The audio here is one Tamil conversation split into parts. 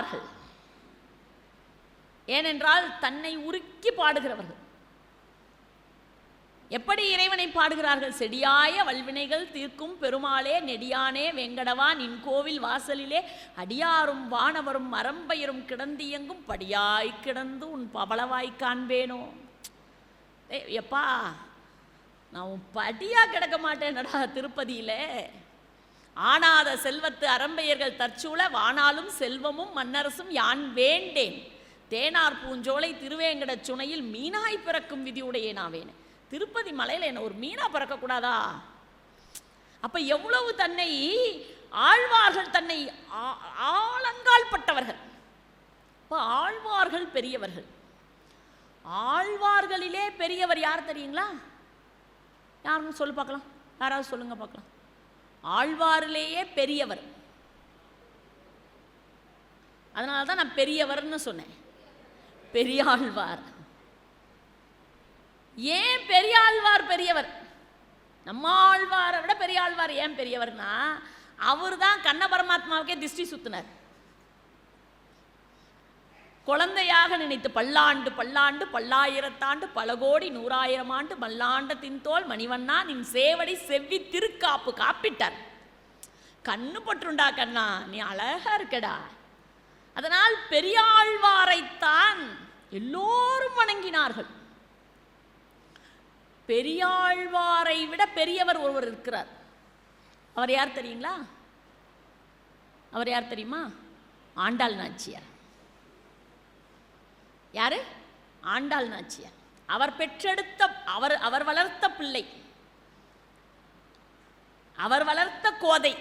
பாடுவார்கள். ஏனென்றால் தன்னை உருக்கி பாடுகிறவர்கள். எப்படி இறைவனை பாடுகிறார்கள்? செடியாய வல்வினைகள் தீர்க்கும் பெருமாளே நெடியானே வெங்கடவா நின் கோவில் வாசலிலே அடியாரும் வானவரும் மரம்பயரும் கிடந்தியங்கும் படியாய் கிடந்து உன் பவளவாய் காண்பேனோ? எப்பா நான் உன் படியா கிடக்க மாட்டேனடா திருப்பதியில. ஆனாத செல்வத்து அரம்பையர்கள் தற்சூழ வானாலும் செல்வமும் மன்னரசும் யான் வேண்டேன். தேனார் பூஞ்சோலை திருவேங்கட சுனையில் மீனாய் பிறக்கும் விதியுடையேனாவேன் திருப்பதி மலையில் என்ன ஒரு மீனா பிறக்கக்கூடாதா? அப்போ எவ்வளவு தன்னை ஆழ்வார்கள் தன்னை ஆ- ஆழங்கால் பட்டவர்கள். இப்போ ஆழ்வார்கள் பெரியவர்கள். ஆழ்வார்களிலே பெரியவர் யார் தெரியுங்களா? யாருன்னு சொல்லு பார்க்கலாம். யாராவது சொல்லுங்க பார்க்கலாம். ஆழ்வாரிலேயே பெரியவர். அதனால தான் நான் பெரியவர்னு சொன்னேன். பெரியாழ்வார். ஏன் பெரியாழ்வார் பெரியவர்? நம்ம ஆழ்வாரை விட பெரியாழ்வார் ஏன் பெரியவர்னா அவர் தான் கண்ண பரமாத்மாவுக்கே திருஷ்டி சுத்தினார். குழந்தையாக நினைத்து பல்லாண்டு பல்லாண்டு பல்லாயிரத்தாண்டு பல கோடி நூறாயிரம் ஆண்டு மல்லாண்ட தின்தோல் மணிவண்ணா நின் சேவடி செவ்வி திருக்காப்பு காப்பிட்டார். கண்ணு பற்றுண்டா கண்ணா நீ அழகா இருக்கடா. அதனால் பெரியாழ்வாரைத்தான் எல்லோரும் வணங்கினார்கள். பெரியாழ்வாரை விட பெரியவர் ஒருவர் இருக்கிறார். அவர் யார் தெரியுங்களா? அவர் யார் தெரியுமா? ஆண்டாள் நாச்சியார். யாரு? ஆண்டாள் நாச்சியார். அவர் பெற்றெடுத்த அவர் அவர் வளர்த்த பிள்ளை. அவர் வளர்த்த கோதை.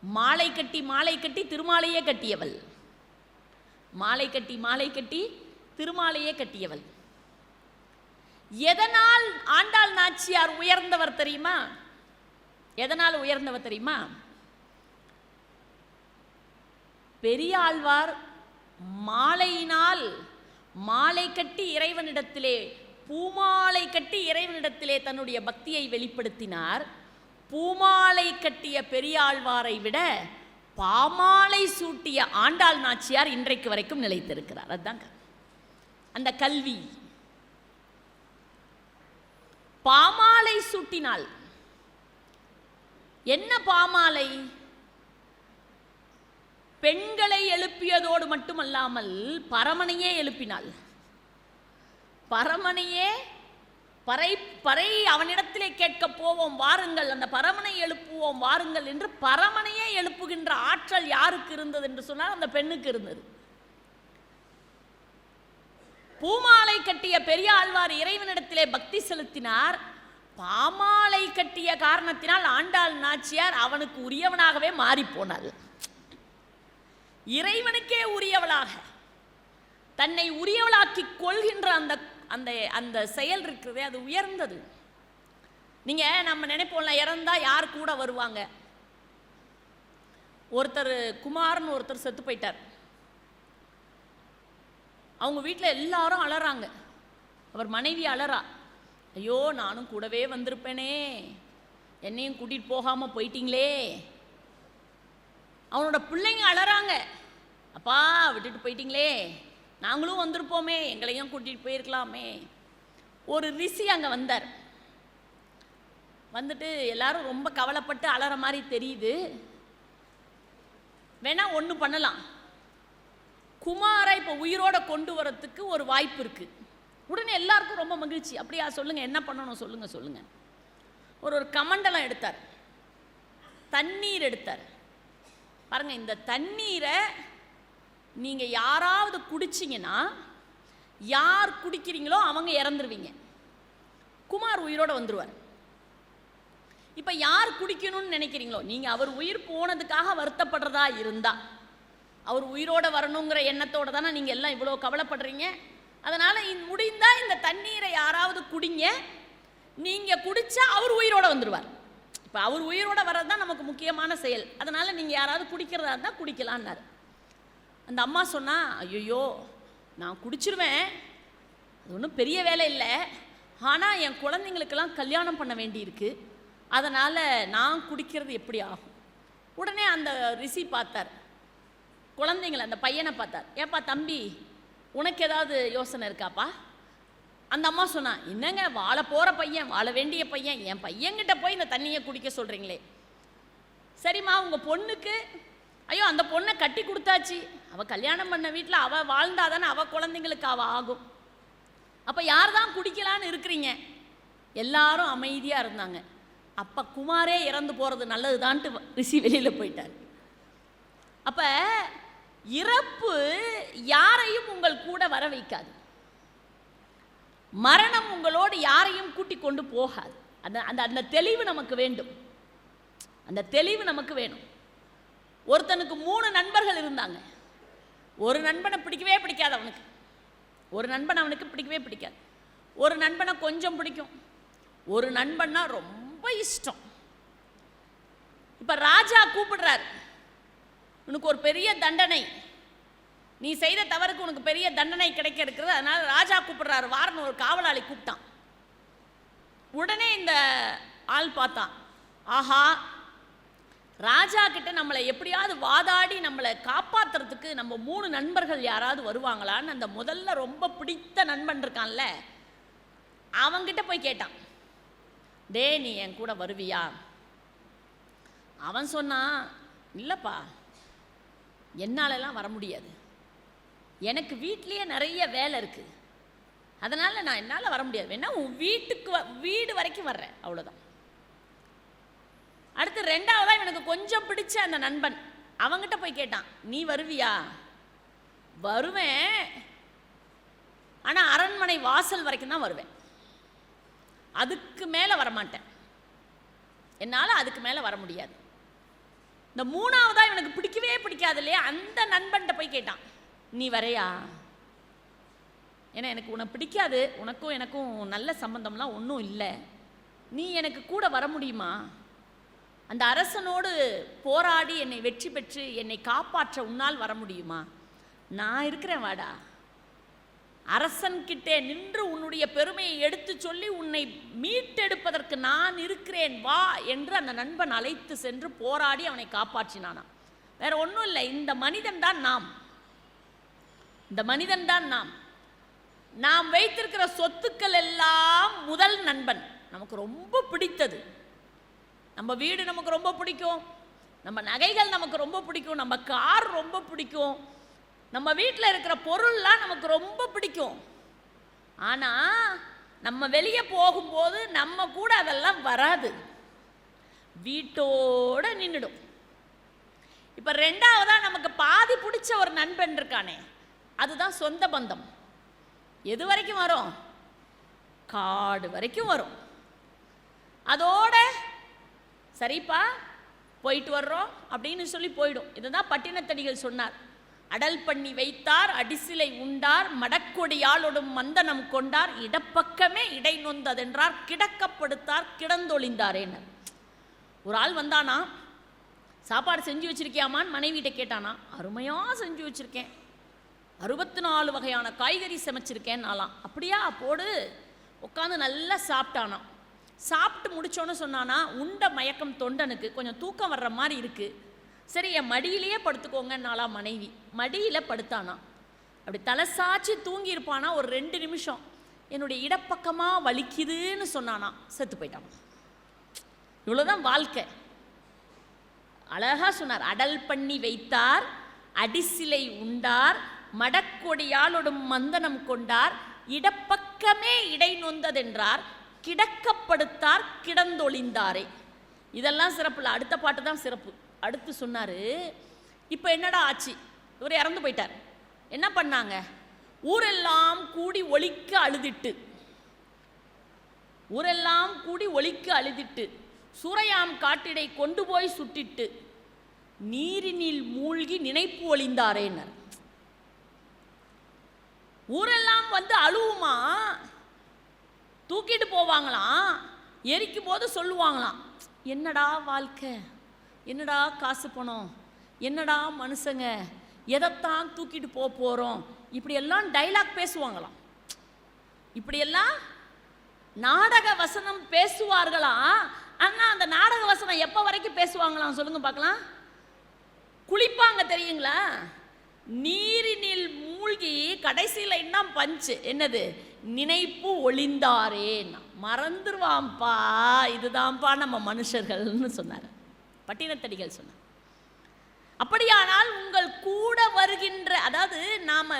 மாலை கட்டி மாலை கட்டி திருமாலையே கட்டியவள். மாலை கட்டி மாலை கட்டி திருமாலையே கட்டியவள். எதனால் ஆண்டாள் நாச்சியார் உயர்ந்தவர் தெரியுமா? எதனால் உயர்ந்தவர் தெரியுமா? பெரியாழ்வார் மாலையினால் மாலை கட்டி இறைவனிடத்திலே பூமாலை கட்டி இறைவனிடத்திலே தன்னுடைய பக்தியை வெளிப்படுத்தினார். பூமாலை கட்டிய பெரியாழ்வாரை விட பாமாலை சூட்டிய ஆண்டாள் நாச்சியார் இன்றைக்கு வரைக்கும் நிலைத்திருக்கிறார். அதுதாங்க. அந்த கல்வி. பாமாலை சூட்டினாள் என்ன பாமாலை? பெண்களை எழுப்பியதோடு மட்டுமல்லாமல் பரமனையே எழுப்பினாள். பரமனையே பறை பறை அவனிடத்திலே கேட்க போவோம் வாருங்கள். அந்த பரமனை எழுப்புவோம் வாருங்கள் என்று பரமனையே எழுப்புகின்ற ஆற்றல் யாருக்கு இருந்தது என்று சொன்னால் அந்த பெண்ணுக்கு இருந்தது. பூமாலை கட்டிய பெரிய ஆழ்வார் இறைவனிடத்திலே பக்தி செலுத்தினார். பாமாலை கட்டிய காரணத்தினால் ஆண்டாள் நாச்சியார் அவனுக்கு உரியவனாகவே மாறிப்போனாள். இறைவனுக்கே உரியவளாக. தன்னை உரியவளாக்கி கொள்கின்ற அந்த அந்த அந்த செயல் இருக்கிறதே அது உயர்ந்தது. நீங்கள் நம்ம நினைப்போம்ல இறந்தால் யார் கூட வருவாங்க? ஒருத்தர் குமார்னு ஒருத்தர் செத்து போயிட்டார். அவங்க வீட்டில் எல்லாரும் அலறாங்க. அவர் மனைவி அலறா. ஐயோ நானும் கூடவே வந்திருப்பேனே. என்னையும் கூட்டிகிட்டு போகாமல் போயிட்டீங்களே. அவனோட பிள்ளைங்க அலறாங்க. அப்பா விட்டுட்டு போயிட்டீங்களே. நாங்களும் வந்திருப்போமே. எங்களையும் கூட்டிகிட்டு போயிருக்கலாமே. ஒரு ரிஷி அங்கே வந்தார். வந்துட்டு எல்லாரும் ரொம்ப கவலைப்பட்டு அலற மாதிரி தெரியுது. வேணா ஒன்று பண்ணலாம். குமாரை இப்போ உயிரோட கொண்டு வரத்துக்கு ஒரு வாய்ப்பு இருக்குது உடனே எல்லாருக்கும் ரொம்ப மகிழ்ச்சி. அப்படியா சொல்லுங்கள் என்ன பண்ணணும்? சொல்லுங்கள் சொல்லுங்கள் ஒரு ஒரு கமண்டலம் எடுத்தார். தண்ணீர் எடுத்தார். பாருங்கள் இந்த தண்ணீரை நீங்கள் யாராவது குடிச்சிங்கன்னா யார் குடிக்கிறீங்களோ அவங்க இறந்துருவீங்க. குமார் உயிரோடு வந்துடுவார் இப்போ யார் குடிக்கணும்னு நினைக்கிறீங்களோ நீங்கள் அவர் உயிர் போனதுக்காக வருத்தப்படுறதா இருந்தால் அவர் உயிரோட வரணுங்கிற எண்ணத்தோடு தானே நீங்கள் எல்லாம் இவ்வளோ கவலைப்படுறீங்க. அதனால் முடிந்தால் இந்த தண்ணீரை யாராவது குடிங்க. நீங்கள் குடித்தா அவர் உயிரோடு வந்துடுவார் இப்போ அவர் உயிரோட வர்றது தான் நமக்கு முக்கியமான செயல். அதனால் நீங்கள் யாராவது குடிக்கிறதா இருந்தால் குடிக்கலான்னாரு அந்த அம்மா சொன்னா ஐயோ நான் குடிச்சிருவேன். அது ஒன்றும் பெரிய வேலை இல்லை. ஆனால் என் குழந்தைங்களுக்கெல்லாம் கல்யாணம் பண்ண வேண்டியிருக்கு. அதனால் நான் குடிக்கிறது எப்படி ஆகும்? உடனே அந்த ரிஷி பார்த்தார். குழந்தைங்கள அந்த பையனை பார்த்தார். ஏப்பா தம்பி உனக்கு ஏதாவது யோசனை இருக்காப்பா? அந்த அம்மா சொன்னான் என்னங்க வாழ போகிற பையன் வாழ வேண்டிய பையன் என் பையன்கிட்ட போய் இந்த தண்ணியை குடிக்க சொல்கிறீங்களே சரிம்மா உங்கள் பொண்ணுக்கு ஐயோ அந்த பொண்ணை கட்டி கொடுத்தாச்சு. அவள் கல்யாணம் பண்ண வீட்டில் அவள் வாழ்ந்தாதானே அவள் குழந்தைங்களுக்கு அவள் ஆகும். அப்போ யார் தான் குடிக்கலான்னு இருக்கிறீங்க? எல்லாரும் அமைதியாக இருந்தாங்க. அப்போ குமாரே இறந்து போகிறது நல்லதுதான்ட்டு ரிஷி வெளியில் போயிட்டார். அப்போ இறப்பு யாரையும் உங்கள் கூட வர வைக்காது. மரணம் உங்களோடு யாரையும் கூட்டி கொண்டு போகாது. அந்த அந்த அந்த தெளிவு நமக்கு வேண்டும். அந்த தெளிவு நமக்கு வேணும். ஒருத்தனுக்கு மூணு நண்பர்கள் இருந்தாங்க. ஒரு நண்பனை பிடிக்கவே பிடிக்காது அவனுக்கு. ஒரு நண்பன் அவனுக்கு பிடிக்கவே பிடிக்காது. ஒரு நண்பனை கொஞ்சம் பிடிக்கும். ஒரு நண்பன்னா ரொம்ப இஷ்டம். இப்போ ராஜா கூப்பிடுறார். உனக்கு ஒரு பெரிய தண்டனை. நீ செய்த தவறுக்கு உனக்கு பெரிய தண்டனை கிடைக்க இருக்கிறது. அதனால் ராஜா கூப்பிடுறாரு. வாரன் ஒரு காவலாளி கூப்பிட்டான். உடனே இந்த ஆள் பார்த்தான். ஆஹா ராஜா கிட்ட நம்மளை எப்படியாவது வாதாடி நம்மளை காப்பாத்துறதுக்கு நம்ம மூணு நண்பர்கள் யாராவது வருவாங்களான்னு அந்த முதல்ல ரொம்ப பிடித்த நண்பன் இருக்கான்ல அவங்கிட்ட போய் கேட்டான். டே நீ என் கூட வருவியா? அவன் சொன்னான் இல்லைப்பா என்னாலெல்லாம் வர முடியாது. எனக்கு வீட்லேயே நிறைய வேலை இருக்குது அதனால் நான் என்னால் வர முடியாது. வேணா உன் வீட்டுக்கு வ- வீடு வரைக்கும் வர்றேன். அவ்வளோதான் அடுத்து ரெண்டாவதா இவனுக்கு கொஞ்சம் பிடிச்ச அந்த நண்பன். அவங்கிட்ட போய் கேட்டான் நீ வருவியா? வருவேன். ஆனால் அரண்மனை வாசல் வரைக்கும் தான் வருவேன். அதுக்கு மேலே வரமாட்டேன். என்னால் அதுக்கு மேலே வர முடியாது. இந்த மூணாவதா இவனுக்கு பிடிக்கவே பிடிக்காது இல்லையா? அந்த நண்பன்கிட்ட போய் கேட்டான் நீ வரையா? ஏன்னா எனக்கு உன்னை பிடிக்காது. உனக்கும் எனக்கும் நல்ல சம்பந்தம்லாம் ஒன்றும் இல்லை. நீ எனக்கு கூட வர முடியுமா? அந்த அரசனோடு போராடி என்னை வெற்றி பெற்று என்னை காப்பாற்ற உன்னால் வர முடியுமா? நான் இருக்கிறேன் வாடா. அரசன்கிட்டே நின்று உன்னுடைய பெருமையை எடுத்து சொல்லி உன்னை மீட்டெடுப்பதற்கு நான் இருக்கிறேன் வா என்று அந்த நண்பன் அழைத்து சென்று போராடி அவனை காப்பாற்றினானாம். வேற ஒன்றும் இல்லை இந்த மனிதன் தான் நாம். இந்த மனிதன் தான் நாம். நாம் வைத்திருக்கிற சொத்துக்கள் எல்லாம் முதல் நண்பன். நமக்கு ரொம்ப பிடித்தது. நம்ம வீடு நமக்கு ரொம்ப பிடிக்கும். நம்ம நகைகள் நமக்கு ரொம்ப பிடிக்கும். நம்ம கார் ரொம்ப பிடிக்கும். நம்ம வீட்டில் இருக்கிற பொருள்லாம் நமக்கு ரொம்ப பிடிக்கும். ஆனால் நம்ம வெளியே போகும்போது நம்ம கூட அதெல்லாம் வராது. வீட்டோட நின்றுடும் இப்போ ரெண்டாவதாக நமக்கு பாதி பிடிச்ச ஒரு நண்பன் இருக்கானே அதுதான் சொந்த பந்தம். எது வரைக்கும் வரும்? காடு வரைக்கும் வரும். அதோட சரிப்பா போயிட்டு வர்றோம் அப்படின்னு சொல்லி போயிடும். இதுதான் பட்டினத்தடிகள் சொன்னார். அடல் பண்ணி வைத்தார் அடிசிலை உண்டார் மடக்கொடியாளொடும் மந்தனம் கொண்டார் இடப்பக்கமே இடை நொந்ததென்றார் கிடக்கப்படுத்தார் கிடந்தொழிந்தாரேன்னு. ஒரு ஆள் வந்தானா? சாப்பாடு செஞ்சு வச்சிருக்கியாமான்னு மனைவிட்ட கேட்டானா? அருமையாக செஞ்சு வச்சுருக்கேன். அறுபத்தி நாலு வகையான காய்கறி சமைச்சிருக்கேன் நாளாம் அப்படியா போடு. உட்காந்து நல்லா சாப்பிட்டானா சாப்பிட்டு முடிச்சோன்னு சொன்னானா உண்ட மயக்கம் தொண்டனுக்கு கொஞ்சம் தூக்கம் வர்ற மாதிரி இருக்குது சரி என் மடியிலேயே படுத்துக்கோங்கன்னாலா மனைவி. மடியில் படுத்தானா. அப்படி தலை சாய்ச்சி ஒரு ரெண்டு நிமிஷம். என்னுடைய இடப்பக்கமாக வலிக்குதுன்னு சொன்னானா செத்து போயிட்டான். இவ்வளோதான் வாழ்க்கை. அழகா சொன்னார் அடல் பண்ணி வைத்தார் அடிசிலை உண்டார் மடக்கொடியாலொடும் மந்தனம் கொண்டார் இடப்பக்கமே இடை நொந்ததென்றார் கிடக்கப்படுத்தார் கிடந்தொழிந்தாரே. இதெல்லாம் சிறப்பு இல்லை. அடுத்த பாட்டு தான் சிறப்பு. அடுத்து சொன்னாரு இப்போ என்னடா ஆச்சு? இவர் இறந்து போயிட்டார். என்ன பண்ணாங்க? ஊரெல்லாம் கூடி ஒழிக்க அழுதிட்டு. ஊரெல்லாம் கூடி ஒழிக்க அழுதிட்டு சூறையாம் காட்டிடை கொண்டு போய் சுட்டிட்டு நீரினில் மூழ்கி நினைப்பு ஒளிந்தாரேனர் ஊரெல்லாம் வந்து அழுவுமா? தூக்கிட்டு போவாங்களாம். எரிக்கும் போது சொல்லுவாங்களாம் என்னடா வாழ்க்கை? என்னடா காசு பணம்? என்னடா மனுஷங்க? எதைத்தான் தூக்கிட்டு போக போகிறோம் இப்படியெல்லாம் டைலாக் பேசுவாங்களாம். இப்படியெல்லாம் நாடக வசனம் பேசுவார்களாம் ஆனால் அந்த நாடக வசனம் எப்போ வரைக்கும் பேசுவாங்களாம்? சொல்லுங்க பார்க்கலாம். குளிப்பாங்க தெரியுங்களா? நீரினில் மூழ்கி கடைசியில் என்ன பஞ்சு. என்னது? நினைப்பு ஒளிந்தாரேன் மறந்துருவான்ப்பா இதுதான்ப்பா நம்ம மனுஷர்கள்னு சொன்னார். பட்டினத்தடிகள் சொன்னார். அப்படியானால் உங்கள் கூட வருகின்ற அதாவது நாம்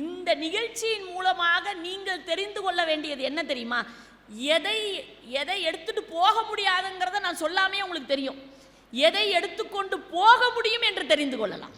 இந்த நிகழ்ச்சியின் மூலமாக நீங்கள் தெரிந்து கொள்ள வேண்டியது என்ன தெரியுமா? எதை எதை எடுத்துட்டு போக முடியாதுங்கிறத நான் சொல்லாமே உங்களுக்கு தெரியும். எதை எடுத்துக்கொண்டு போக முடியும் என்று தெரிந்து கொள்ளலாம்.